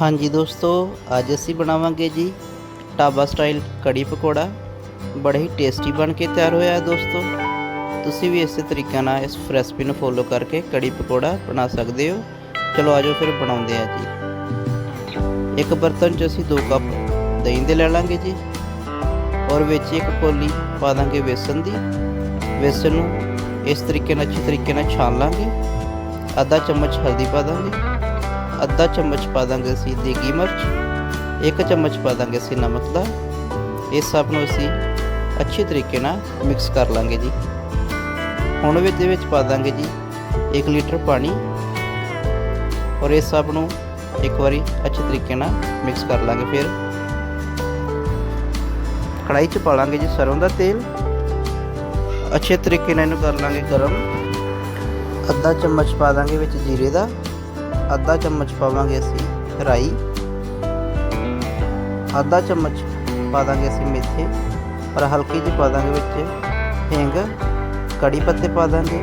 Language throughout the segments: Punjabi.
ਹਾਂਜੀ ਦੋਸਤੋ, ਅੱਜ ਅਸੀਂ ਬਣਾਵਾਂਗੇ ਜੀ ਢਾਬਾ ਸਟਾਈਲ ਕੜੀ ਪਕੌੜਾ। ਬੜਾ ਹੀ ਟੇਸਟੀ ਬਣ ਕੇ ਤਿਆਰ ਹੋਇਆ ਹੈ ਦੋਸਤੋ। ਤੁਸੀਂ ਵੀ ਇਸੇ ਤਰੀਕੇ ਨਾਲ ਇਸ ਰੈਸਪੀ ਨੂੰ ਫੋਲੋ ਕਰਕੇ ਕੜੀ ਪਕੌੜਾ ਬਣਾ ਸਕਦੇ ਹੋ। ਚਲੋ ਆਜੋ ਫਿਰ ਬਣਾਉਂਦੇ ਆ ਜੀ। ਇੱਕ ਬਰਤਨ 'ਚ ਅਸੀਂ 2 ਕੱਪ ਦਹੀਂ ਦੇ ਲੈ ਲਾਂਗੇ ਜੀ। ਔਰ ਵਿੱਚ ਇੱਕ ਕੋਲੀ ਪਾ ਦਾਂਗੇ ਵੇਸਣ ਦੀ। ਵੇਸਣ ਨੂੰ ਇਸ ਤਰੀਕੇ ਨਾਲ, ਅੱਛੇ ਤਰੀਕੇ ਨਾਲ ਛਾਣ ਲਾਂਗੇ। ਅੱਧਾ ਚਮਚ ਹਲਦੀ ਪਾ ਦਾਂਗੇ। ਅੱਧਾ ਚਮਚ ਪਾ ਦਾਂਗੇ ਅਸੀਂ ਦੇਗੀ ਮਿਰਚ, ਇੱਕ ਚਮਚ ਪਾ ਦਾਂਗੇ ਅਸੀਂ ਨਮਕ ਦਾ। ਇਸ ਸਭ ਨੂੰ ਅਸੀਂ ਅੱਛੇ ਤਰੀਕੇ ਨਾਲ ਮਿਕਸ ਕਰ ਲਾਂਗੇ ਜੀ। ਹੁਣ ਵਿੱਚ ਦੇ ਵਿੱਚ ਪਾ ਦਾਂਗੇ ਜੀ 1 ਲੀਟਰ ਪਾਣੀ। ਔਰ ਇਹ ਸਭ ਨੂੰ ਇੱਕ ਵਾਰੀ ਅੱਛੇ ਤਰੀਕੇ ਨਾਲ ਮਿਕਸ ਕਰ ਲਾਂਗੇ ਫਿਰ। ਕੜਾਈ 'ਚ ਪਾ ਲਾਂਗੇ ਜੀ ਸਰੋਂ ਦਾ ਤੇਲ। ਅੱਛੇ ਤਰੀਕੇ ਨਾਲ ਇਹਨੂੰ ਕਰ ਲਾਂਗੇ ਗਰਮ। ਅੱਧਾ ਚਮਚ ਪਾ ਦਾਂਗੇ ਵਿੱਚ ਜੀਰੇ ਦਾ। ਅੱਧਾ ਚਮਚ ਪਾਵਾਂਗੇ ਅਸੀਂ ਰਾਈ, ਅੱਧਾ ਚਮਚ ਪਾ ਦਾਂਗੇ ਅਸੀਂ ਮੇਥੇ, ਔਰ ਹਲਕੀ ਜਿਹੀ ਪਾ ਦਾਂਗੇ ਵਿੱਚ ਹਿੰਗ, ਕੜੀ ਪੱਤੇ ਪਾ ਦਾਂਗੇ,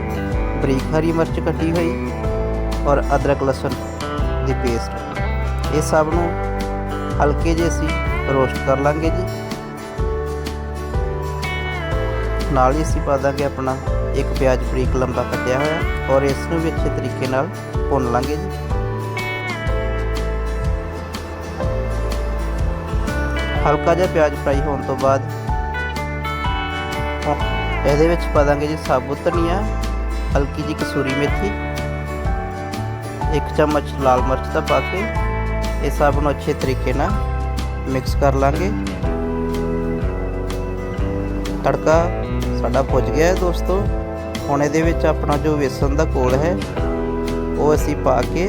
ਬਰੀਕ ਹਰੀ ਮਿਰਚ ਕੱਟੀ ਹੋਈ, ਔਰ ਅਦਰਕ ਲਸਣ ਦੀ ਪੇਸਟ ਇਹ ਸਭ ਨੂੰ ਹਲਕੇ ਜਿਹੇ ਅਸੀਂ ਰੋਸਟ ਕਰ ਲਾਂਗੇ ਜੀ। ਨਾਲ ਹੀ ਅਸੀਂ ਪਾ ਦਾਂਗੇ ਆਪਣਾ ਇੱਕ ਪਿਆਜ਼ ਬਰੀਕ ਲੰਬਾ ਕੱਟਿਆ ਹੋਇਆ ਔਰ ਇਸ ਨੂੰ ਵੀ ਅੱਛੇ ਤਰੀਕੇ ਨਾਲ ਭੁੰਨ ਲਾਂਗੇ ਜੀ। ਹਲਕਾ ਜਿਹਾ ਪਿਆਜ਼ ਫਰਾਈ ਹੋਣ ਤੋਂ ਬਾਅਦ ਇਹਦੇ ਵਿੱਚ ਪਾ ਦਾਂਗੇ ਜੀ ਸਾਬੁਤ ਧਨੀਆ, ਹਲਕੀ ਜੀ ਕਸੂਰੀ ਮੇਥੀ, ਇੱਕ ਚਮਚ ਲਾਲ ਮਿਰਚ ਦਾ ਪਾ ਕੇ ਇਹ ਸਭ ਨੂੰ ਅੱਛੇ ਤਰੀਕੇ ਨਾਲ ਮਿਕਸ ਕਰ ਲਾਂਗੇ। ਤੜਕਾ ਸਾਡਾ ਪੁੱਜ ਗਿਆ ਹੈ ਦੋਸਤੋ। ਹੁਣ ਇਹਦੇ ਵਿੱਚ ਆਪਣਾ ਜੋ ਵੇਸਣ ਦਾ ਕੋਲ ਹੈ, ਉਹ ਅਸੀਂ ਪਾ ਕੇ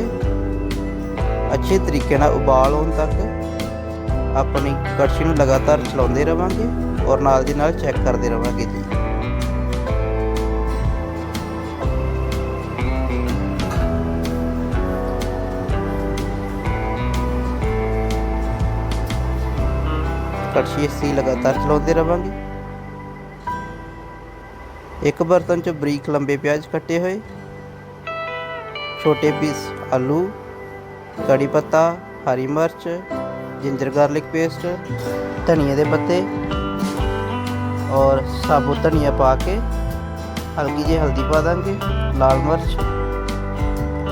ਅੱਛੇ ਤਰੀਕੇ ਨਾਲ ਉਬਾਲ ਹੋਣ ਤੱਕ ਆਪਣੀ ਕੜਛੀ ਨੂੰ ਲਗਾਤਾਰ ਚਲਾਉਂਦੇ ਰਵਾਂਗੇ ਔਰ ਨਾਲ ਦੀ ਨਾਲ ਚੈੱਕ ਕਰਦੇ ਰਵਾਂਗੇ ਜੀ। ਕੜਛੀ ਅਸੀਂ ਲਗਾਤਾਰ ਚਲਾਉਂਦੇ ਰਵਾਂਗੇ। ਇੱਕ ਬਰਤਨ 'ਚ ਬਰੀਕ ਲੰਬੇ ਪਿਆਜ਼ ਕੱਟੇ ਹੋਏ, ਛੋਟੇ ਪੀਸ ਆਲੂ, ਕੜੀ ਪੱਤਾ, ਹਰੀ ਮਿਰਚ ਜਿੰਜਰ ਗਾਰਲਿਕ ਪੇਸਟ ਧਨੀਏ ਦੇ ਪੱਤੇ ਔਰ ਸਾਬੁਤ ਧਨੀਆ ਪਾ ਕੇ ਹਲਕੀ ਜਿਹੀ ਹਲਦੀ ਪਾ ਦਾਂਗੇ, ਲਾਲ ਮਿਰਚ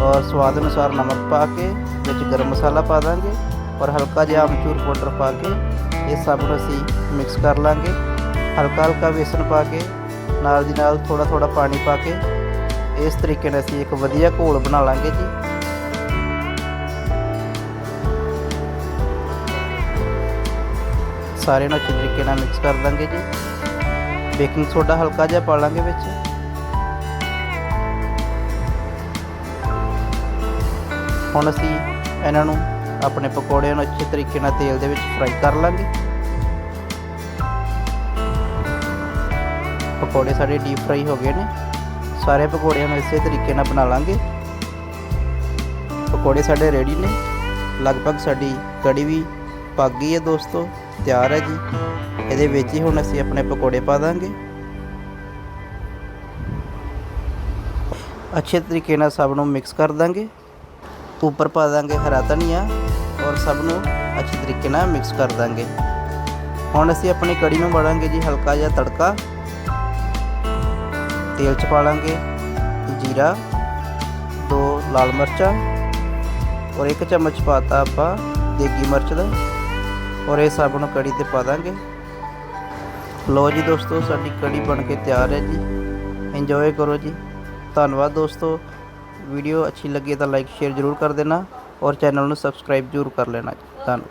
ਔਰ ਸਵਾਦ ਅਨੁਸਾਰ ਨਮਕ ਪਾ ਕੇ ਵਿੱਚ ਗਰਮ ਮਸਾਲਾ ਪਾ ਦਾਂਗੇ ਔਰ ਹਲਕਾ ਜਿਹਾ ਅਮਚੂਰ ਪਾਊਡਰ ਪਾ ਕੇ ਇਹ ਸਭ ਨੂੰ ਅਸੀਂ ਮਿਕਸ ਕਰ ਲਾਂਗੇ। ਹਲਕਾ ਹਲਕਾ ਵੇਸਣ ਪਾ ਕੇ ਨਾਲ ਦੀ ਨਾਲ ਥੋੜਾ ਥੋੜਾ ਪਾਣੀ ਪਾ ਕੇ ਇਸ ਤਰੀਕੇ ਨਾਲ ਅਸੀਂ ਇੱਕ ਵਧੀਆ ਘੋਲ ਬਣਾ ਲਾਂਗੇ ਜੀ। ਸਾਰੇ ਨੂੰ ਅੱਛੇ ਤਰੀਕੇ ਨਾਲ ਮਿਕਸ ਕਰ ਦਾਂਗੇ ਜੀ। ਬੇਕਿੰਗ ਸੋਡਾ ਹਲਕਾ ਜਿਹਾ ਪਾ ਲਾਂਗੇ ਵਿੱਚ। ਹੁਣ ਅਸੀਂ ਇਹਨਾਂ ਨੂੰ ਆਪਣੇ ਪਕੌੜਿਆਂ ਨੂੰ ਅੱਛੇ ਤਰੀਕੇ ਨਾਲ ਤੇਲ ਦੇ ਵਿੱਚ ਫਰਾਈ ਕਰ ਲਾਂਗੇ। ਪਕੌੜੇ ਸਾਡੇ ਡੀਪ ਫਰਾਈ ਹੋ ਗਏ ਨੇ। ਸਾਰੇ ਪਕੌੜਿਆਂ ਨੂੰ ਇਸੇ ਤਰੀਕੇ ਨਾਲ ਬਣਾ ਲਾਂਗੇ। ਪਕੌੜੇ ਸਾਡੇ ਰੈਡੀ ਨੇ। ਲਗਭਗ ਸਾਡੀ ਕੜੀ ਵੀ ਪੱਕ ਗਈ ਹੈ ਦੋਸਤੋ, ਤਿਆਰ ਹੈ ਜੀ। ਇਹਦੇ ਵਿੱਚ ਹੀ ਹੁਣ ਅਸੀਂ ਆਪਣੇ ਪਕੌੜੇ ਪਾ ਦਾਂਗੇ। ਅੱਛੇ ਤਰੀਕੇ ਨਾਲ ਸਭ ਨੂੰ ਮਿਕਸ ਕਰ ਦਾਂਗੇ। ਉੱਪਰ ਪਾ ਦਾਂਗੇ ਹਰਾ ਧਨੀਆ ਔਰ ਸਭ ਨੂੰ ਅੱਛੇ ਤਰੀਕੇ ਨਾਲ ਮਿਕਸ ਕਰ ਦਾਂਗੇ। ਹੁਣ ਅਸੀਂ ਆਪਣੀ ਕੜੀ ਨੂੰ ਵੜਾਂਗੇ ਜੀ ਹਲਕਾ ਜਿਹਾ ਤੜਕਾ। ਤੇਲ ਚ ਪਾ ਲਾਂਗੇ ਜੀਰਾ, ਦੋ ਲਾਲ ਮਿਰਚਾਂ ਔਰ ਇੱਕ ਚਮਚ ਪਾਤਾ ਆਪਾਂ ਦੇਗੀ ਮਿਰਚ ਦਾ ਔਰ ਇਹ ਸਭ ਨੂੰ ਕੜੀ ਤੇ ਪਾ ਦਾਂਗੇ। ਲੋ ਜੀ ਦੋਸਤੋ, ਸਾਡੀ ਕੜੀ ਬਣ ਕੇ ਤਿਆਰ ਹੈ ਜੀ। ਇੰਜੋਏ ਕਰੋ ਜੀ। ਧੰਨਵਾਦ ਦੋਸਤੋ। ਵੀਡੀਓ ਅੱਛੀ ਲੱਗੀ ਤਾਂ ਲਾਈਕ ਸ਼ੇਅਰ ਜ਼ਰੂਰ ਕਰ ਦੇਣਾ ਔਰ ਚੈਨਲ ਨੂੰ ਸਬਸਕ੍ਰਾਈਬ ਜ਼ਰੂਰ ਕਰ ਲੈਣਾ ਧੰਨਵਾਦ।